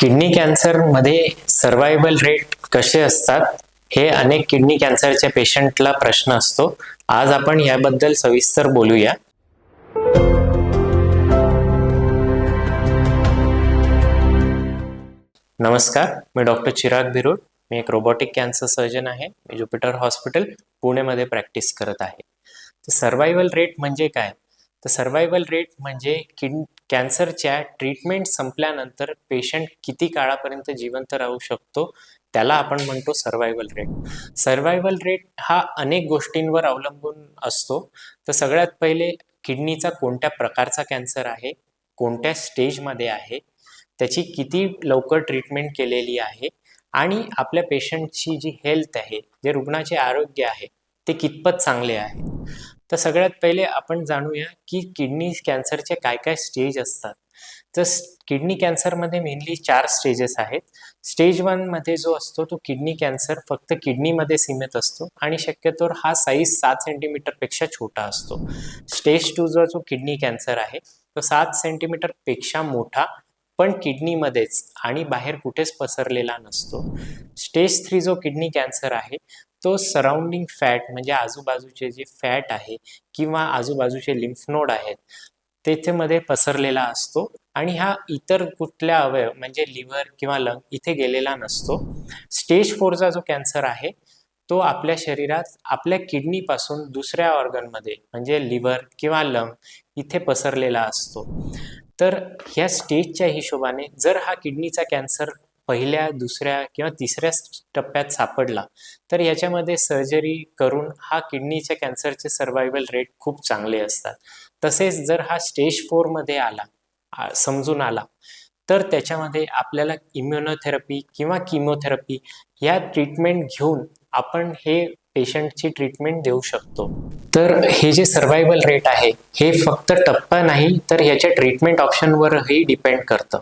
Kidney कॅन्सरमध्ये survival rate कसे असतात हे अनेक किडनी कॅन्सरच्या पेशंटला प्रश्न असतो. आज आपण याबद्दल सविस्तर बोलूया. नमस्कार मी डॉक्टर चिराग बिरोड मी एक रोबोटिक कॅन्सर सर्जन आहे. मी ज्युपिटर हॉस्पिटल पुणेमध्ये प्रॅक्टिस करत आहे. तर सर्वायवल रेट म्हणजे काय? तर सर्वायवल रेट म्हणजे किड कॅन्सरच्या ट्रीटमेंट संपल्यानंतर पेशंट किती काळापर्यंत जिवंत राहू शकतो त्याला आपण म्हणतो सर्वायवल रेट सर्वायवल रेट हा अनेक गोष्टींवर अवलंबून असतो. तर सगळ्यात पहिले किडनीचा कोणत्या प्रकारचा कॅन्सर आहे कोणत्या स्टेजमध्ये आहे त्याची किती लवकर ट्रीटमेंट केलेली आहे आणि आपल्या पेशंटची जी हेल्थ आहे जे रुग्णाचे आरोग्य आहे ते कितपत चांगले आहे. तर सगळ्यात पहिले आपण जाणूया की किडनी कॅन्सरचे काय काय स्टेज असतात. तर किडनी कॅन्सरमध्ये मेनली चार स्टेजेस आहेत. स्टेजमध्ये जो असतो तो किडनी कॅन्सर फक्त किडनीमध्ये सीमित असतो आणि शक्यतोवर हा साईज सात सेंटीमीटरपेक्षा छोटा असतो. स्टेज टू जो जो किडनी कॅन्सर आहे तो सात सेंटीमीटरपेक्षा मोठा पण किडनीमध्येच आणि बाहेर कुठेच पसरलेला नसतो. स्टेज थ्री जो किडनी कॅन्सर आहे तो सराउंडिंग फॅट म्हणजे आजूबाजूचे जे फॅट आहे किंवा आजूबाजूचे लिम्फ नोड आहेत तेथेमध्ये पसरलेला असतो आणि हा इतर कुठल्या अवयव म्हणजे लिव्हर किंवा लंग इथे गेलेला नसतो. स्टेज फोरचा जो कॅन्सर आहे तो आपल्या शरीरात आपल्या किडनीपासून दुसऱ्या ऑर्गनमध्ये म्हणजे लिव्हर किंवा लंग इथे पसरलेला असतो. तर ह्या स्टेजच्या हिशोबाने जर हा किडनीचा कॅन्सर पहिल्या दुसऱ्या किंवा तिसऱ्या टप्प्यात सापडला तर याच्यामध्ये सर्जरी करून हा किडनीच्या कॅन्सरचे सर्वायवल रेट खूप चांगले असतात. तसेच जर हा स्टेज फोरमध्ये आला समजून आला तर त्याच्यामध्ये आपल्याला इम्युनोथेरपी किंवा किमोथेरपी या ट्रीटमेंट घेऊन आपण हे पेशंटची ट्रीटमेंट देऊ शकतो. तर हे जे सर्वायवल रेट आहे हे फक्त टप्पा नाही तर ह्याच्या ट्रीटमेंट ऑप्शनवरही डिपेंड करतं.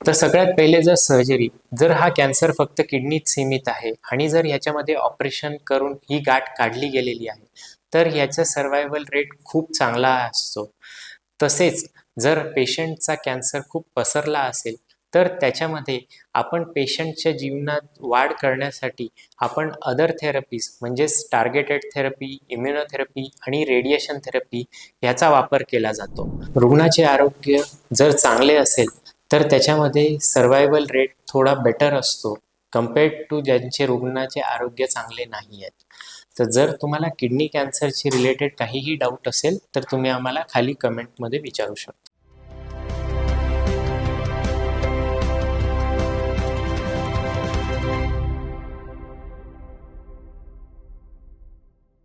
तर सगळ्यात पहिले जर सर्जरी जर हा कॅन्सर फक्त किडनीत सीमित आहे आणि जर ह्याच्यामध्ये ऑपरेशन करून ही गाठ काढली गेलेली आहे तर ह्याचा सर्वायवल रेट खूप चांगला असतो. तसेच जर पेशंटचा कॅन्सर खूप पसरला असेल तर त्याच्यामध्ये आपण पेशंटच्या जीवनात वाढ करण्यासाठी आपण अदर थेरपीज म्हणजेच टार्गेटेड थेरपी इम्युनोथेरपी आणि रेडिएशन थेरपी ह्याचा वापर केला जातो. रुग्णाचे आरोग्य जर चांगले असेल तर त्याच्यामध्ये सर्वायवल रेट थोडा बेटर असतो कम्पेअर्ड टू ज्यांचे रुग्णाचे आरोग्य चांगले नाही आहेत. तर जर तुम्हाला किडनी कॅन्सरशी रिलेटेड काहीही डाऊट असेल तर तुम्ही आम्हाला खाली कमेंटमध्ये विचारू शकता.